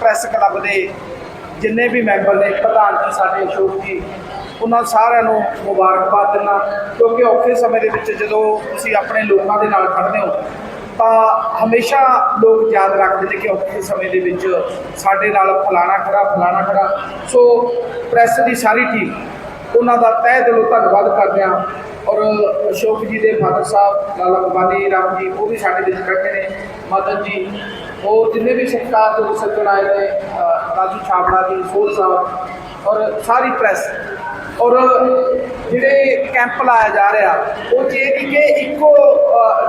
Press club ਦੇ ਜਿੰਨੇ ਵੀ member ਨੇ, ਪ੍ਰਧਾਨ ਜੀ ਸਾਡੇ, ਅਸ਼ੋਕ ਜੀ, ਉਹਨਾਂ ਸਾਰਿਆਂ ਨੂੰ ਮੁਬਾਰਕਬਾਦ ਦਿੰਦਾ ਕਿਉਂਕਿ ਔਖੇ ਸਮੇਂ ਦੇ ਵਿੱਚ ਜਦੋਂ ਤੁਸੀਂ ਆਪਣੇ ਲੋਕਾਂ ਦੇ ਨਾਲ ਖੜਦੇ ਹੋ, ਤਾਂ ਹਮੇਸ਼ਾ ਲੋਕ ਯਾਦ ਰੱਖਦੇ ਨੇ ਕਿ ਔਖੇ ਸਮੇਂ ਦੇ ਵਿੱਚ ਸਾਡੇ ਨਾਲ ਫਲਾਣਾ ਖੜਾ ਫਲਾਣਾ ਖੜਾ ਸੋ ਪ੍ਰੈਸ ਦੀ ਸਾਰੀ ਟੀਮ ਉਹਨਾਂ ਦਾ ਤਹਿ ਦਿਲੋਂ ਧੰਨਵਾਦ ਕਰਦੇ ਹਾਂ। ਔਰ ਅਸ਼ੋਕ ਜੀ ਦੇ ਫਾਦਰ ਸਾਹਿਬ, ਲਾਲਾ ਬਾਨੀ ਰਾਮ ਜੀ, ਉਹ ਵੀ ਸਾਡੇ ਵਿੱਚ ਬੈਠੇ ਨੇ ਮਦਨ ਜੀ। ਉਹ ਜਿੰਨੇ ਵੀ ਸਰਕਾਰ ਦੇ ਸੱਜਣ ਆਏ ਨੇ ਰਾਜੂ ਛਾਬੜਾ ਜੀ ਸੋਲ ਸਾਹਿਬ ਔਰ ਸਾਰੀ ਪ੍ਰੈਸ। ਔਰ ਜਿਹੜੇ ਕੈਂਪ ਲਾਇਆ ਜਾ ਰਿਹਾ, ਉਹ 'ਚ ਇਹ ਕਿ ਇੱਕੋ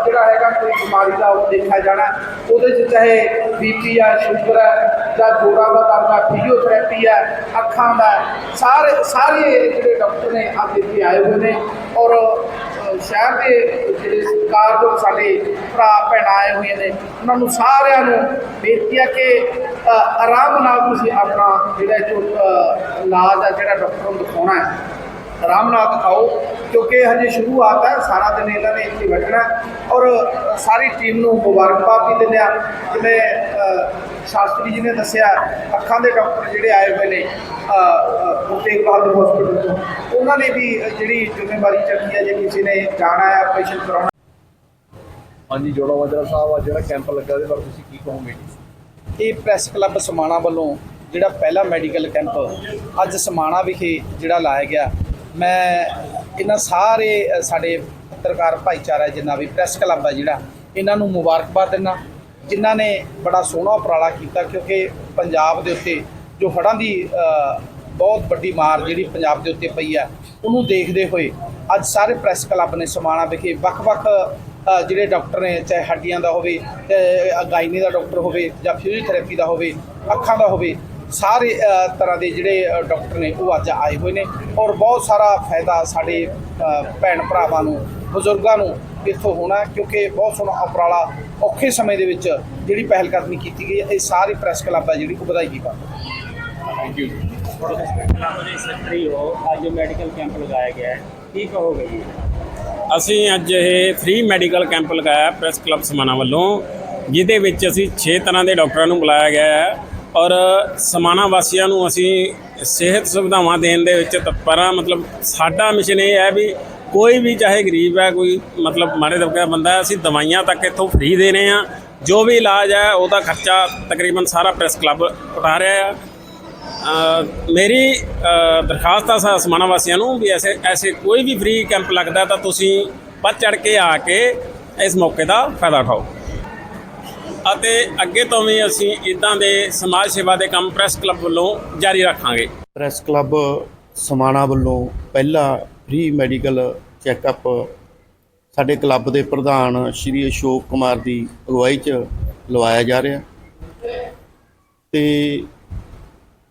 ਜਿਹੜਾ ਹੈਗਾ ਕੋਈ ਬਿਮਾਰੀ ਦਾ ਉਹ ਦੇਖਿਆ ਜਾਣਾ। ਉਹਦੇ 'ਚ ਚਾਹੇ ਬੀਪੀ ਆ, ਸ਼ੂਗਰ ਹੈ ਜਾਂ ਜੋੜਾਂ ਦਾ ਦਰਦ ਆ ਫਿਜ਼ੀਓਥੈਰੇਪੀ ਹੈ ਅੱਖਾਂ ਦਾ, ਸਾਰੇ ਸਾਰੇ ਜਿਹੜੇ ਡਾਕਟਰ ਨੇ ਅੱਜ ਇੱਥੇ ਆਏ ਹੋਏ ਨੇ। ਔਰ ਸ਼ਹਿਰ ਦੇ ਜਿਹੜੇ ਸਰਕਾਰ ਦੇ ਸਾਡੇ ਭਰਾ, ਭੈਣਾਂ ਆਏ ਹੋਏ ਨੇ, ਉਹਨਾਂ ਨੂੰ ਸਾਰਿਆਂ ਨੂੰ ਬੇਨਤੀ ਹੈ ਕਿ ਆਰਾਮ ਨਾਲ ਤੁਸੀਂ ਆਪਣਾ ਜਿਹੜਾ ਜੋ ਇਲਾਜ ਆ ਜਿਹੜਾ ਡਾਕਟਰ ਨੂੰ ਦਿਖਾਉਣਾ ਹੈ, ਆਰਾਮ ਨਾਲ ਦਿਖਾਓ, ਕਿਉਂਕਿ ਹਜੇ ਸ਼ੁਰੂਆਤ ਹੈ ਸਾਰਾ ਦਿਨ ਇਹਨਾਂ ਨੇ ਇੱਥੇ ਬੈਠਣਾ ਔਰ ਸਾਰੀ ਟੀਮ ਨੂੰ ਮੁਬਾਰਕਬਾਦ ਵੀ ਦਿੰਦੇ ਆ। ਜਿਵੇਂ ਸ਼ਾਸਤਰੀ ਜੀ ਨੇ ਦੱਸਿਆ ਅੱਖਾਂ ਦੇ ਡਾਕਟਰ ਜਿਹੜੇ ਆਏ ਹੋਏ ਨੇ ਗੁਰੂ ਤੇਗ ਬਹਾਦਰ ਹਸਪੀਟਲ ਤੋਂ ਉਹਨਾਂ ਨੇ ਵੀ ਜਿਹੜੀ ਜ਼ਿੰਮੇਵਾਰੀ ਚੱਕੀ ਹੈ ਜੇ ਕਿਸੇ ਨੇ ਜਾਣਾ ਹੈ ਆਪਰੇਸ਼ਨ ਕਰਾਉਣਾ। ਹਾਂਜੀ ਜੋੜਾ ਮਾਜਰਾ ਸਾਹਿਬ ਆ ਜਿਹੜਾ ਕੈਂਪ ਲੱਗਾ ਉਹਦੇ ਬਾਰੇ ਤੁਸੀਂ ਕੀ ਕਹੋਗੇ? ਇਹ ਪ੍ਰੈਸ ਕਲੱਬ ਸਮਾਣਾ ਵੱਲੋਂ ਜਿਹੜਾ ਪਹਿਲਾ ਮੈਡੀਕਲ ਕੈਂਪ ਅੱਜ ਸਮਾਣਾ ਵਿਖੇ ਜਿਹੜਾ ਲਾਇਆ ਗਿਆ। ਮੈਂ ਇਹਨਾਂ ਸਾਰੇ ਸਾਡੇ ਪੱਤਰਕਾਰ ਭਾਈਚਾਰਾ ਜਿੰਨਾ ਵੀ ਪ੍ਰੈਸ ਕਲੱਬ ਹੈ ਜਿਹੜਾ ਇਹਨਾਂ ਨੂੰ ਮੁਬਾਰਕਬਾਦ ਦਿੰਦਾ। ਜਿਨ੍ਹਾਂ ਨੇ ਬੜਾ ਸੋਹਣਾ ਉਪਰਾਲਾ ਕੀਤਾ, ਕਿਉਂਕਿ ਪੰਜਾਬ ਦੇ ਉੱਤੇ ਜੋ ਹੜ੍ਹਾਂ ਦੀ ਬਹੁਤ ਵੱਡੀ ਮਾਰ ਜਿਹੜੀ ਪੰਜਾਬ ਦੇ ਉੱਤੇ ਪਈ ਹੈ, ਉਹਨੂੰ ਦੇਖਦੇ ਹੋਏ ਅੱਜ ਸਾਰੇ ਪ੍ਰੈਸ ਕਲੱਬ ਨੇ ਸਮਾਣਾ ਵਿਖੇ ਵੱਖ-ਵੱਖ ਜਿਹੜੇ ਡਾਕਟਰ ਨੇ, ਚਾਹੇ ਹੱਡੀਆਂ ਦਾ ਹੋਵੇ ਗਾਇਨੀ ਦਾ ਡਾਕਟਰ ਹੋਵੇ ਜਾਂ ਫਿਜ਼ੀਓਥੈਰੇਪੀ ਦਾ ਹੋਵੇ, ਅੱਖਾਂ ਦਾ ਹੋਵੇ ਸਾਰੇ ਤਰ੍ਹਾਂ ਦੇ ਜਿਹੜੇ ਡਾਕਟਰ ਨੇ ਉਹ ਅੱਜ ਆਏ ਹੋਏ ਨੇ ਔਰ ਬਹੁਤ ਸਾਰਾ ਫਾਇਦਾ ਸਾਡੇ ਭੈਣ ਭਰਾਵਾਂ ਨੂੰ ਬਜ਼ੁਰਗਾਂ ਨੂੰ ਇੱਥੋਂ ਹੋਣਾ ਹੈ ਕਿਉਂਕਿ ਬਹੁਤ ਸੋਹਣਾ ਉਪਰਾਲਾ ਔਖੇ ਸਮੇਂ ਦੇ ਵਿੱਚ ਜਿਹੜੀ ਪਹਿਲ ਕਦਮੀ ਕੀਤੀ ਗਈ ਹੈ ਇਹ ਸਾਰੀ ਪ੍ਰੈਸ ਕਲੱਬ ਹੈ ਜਿਹੜੀ ਉਹ ਵਧਾਈ ਦੀ ਬਾਤ ਹੈ ਥੈਂਕ ਯੂ ਸੈਕਟਰੀ ਹੋ ਅੱਜ ਮੈਡੀਕਲ ਕੈਂਪ ਲਗਾਇਆ ਗਿਆ ਹੈ ਕੀ ਕਹੋਗੇ ਜੀ ਅਸੀਂ ਅੱਜ ਇਹ ਫ੍ਰੀ ਮੈਡੀਕਲ ਕੈਂਪ ਲਗਾਇਆ ਪ੍ਰੈਸ ਕਲੱਬ ਸਮਾਣਾ ਵੱਲੋਂ ਜਿਹਦੇ ਵਿੱਚ ਅਸੀਂ 6 ਤਰ੍ਹਾਂ ਦੇ ਡਾਕਟਰਾਂ ਨੂੰ ਬੁਲਾਇਆ ਗਿਆ ਹੈ। ਔਰ ਸਮਾਣਾ ਵਾਸੀਆਂ ਨੂੰ ਅਸੀਂ ਸਿਹਤ ਸੁਵਿਧਾਵਾਂ ਦੇਣ ਦੇ ਵਿੱਚ ਤਤਪਰ ਹਾਂ ਮਤਲਬ ਸਾਡਾ ਮਿਸ਼ਨ ਇਹ ਹੈ ਵੀ ਕੋਈ ਵੀ ਚਾਹੇ ਗਰੀਬ ਹੈ ਕੋਈ ਮਤਲਬ ਮਾੜੇ ਦਬਕੇ ਦਾ ਬੰਦਾ ਹੈ ਅਸੀਂ ਦਵਾਈਆਂ ਤੱਕ ਇੱਥੋਂ ਫ੍ਰੀ ਦੇ ਰਹੇ ਹਾਂ। ਜੋ ਵੀ ਇਲਾਜ ਹੈ ਉਹਦਾ ਖਰਚਾ ਤਕਰੀਬਨ ਸਾਰਾ ਪ੍ਰੈਸ ਕਲੱਬ ਉਠਾ ਰਿਹਾ ਆ ਅ, ਮੇਰੀ ਅ, ਦਰਖਾਸਤ ਆ ਸਾ- ਸਮਾਣਾ ਵਾਸੀਆਂ ਨੂੰ ਵੀ ਐਸੇ ਐਸੇ ਕੋਈ ਵੀ ਫ੍ਰੀ ਕੈਂਪ ਲੱਗਦਾ ਤਾਂ ਤੁਸੀਂ ਵੱਧ ਚੜ ਕੇ ਆ ਕੇ ਇਸ ਮੌਕੇ ਦਾ ਫਾਇਦਾ ਉਠਾਓ। ਅਤੇ ਅੱਗੇ ਤੋਂ ਵੀ ਅਸੀਂ ਇਦਾਂ ਦੇ ਸਮਾਜ ਸੇਵਾ ਦੇ ਕੰਮ ਪ੍ਰੈਸ ਕਲੱਬ ਵੱਲੋਂ ਜਾਰੀ ਰੱਖਾਂਗੇ। ਪ੍ਰੈਸ ਕਲੱਬ ਸਮਾਣਾ ਵੱਲੋਂ ਪਹਿਲਾ ਫ੍ਰੀ ਮੈਡੀਕਲ ਚੈੱਕਅਪ ਸਾਡੇ ਕਲੱਬ ਦੇ ਪ੍ਰਧਾਨ ਸ਼੍ਰੀ ਅਸ਼ੋਕ ਕੁਮਾਰ ਦੀ ਅਗਵਾਈ 'ਚ ਲਵਾਇਆ ਜਾ ਰਿਹਾ। ਤੇ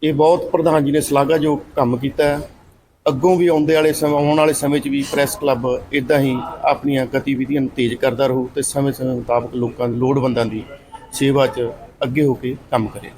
ਇਹ ਬਹੁਤ ਪ੍ਰਧਾਨ ਜੀ ਨੇ ਸ਼ਲਾਘਾਯੋਗ ਕੰਮ ਕੀਤਾ ਹੈ। ਅੱਗੋਂ ਵੀ ਆਉਂਦੇ ਵਾਲੇ ਸਮੇਂ, ਆਉਣ ਵਾਲੇ ਸਮੇਂ 'ਚ ਵੀ ਪ੍ਰੈਸ ਕਲੱਬ ਇਦਾਂ ਹੀ ਆਪਣੀਆਂ ਗਤੀਵਿਧੀਆਂ ਨੂੰ ਤੇਜ਼ ਕਰਦਾ ਰਹੂ ਤੇ ਸਮੇਂ ਸਮੇਂ ਮੁਤਾਬਕ ਲੋਕਾਂ ਦੀ, ਲੋੜਵੰਦਾਂ ਦੀ ਸੇਵਾ 'ਚ ਅੱਗੇ ਹੋ ਕੇ ਕੰਮ ਕਰੇ।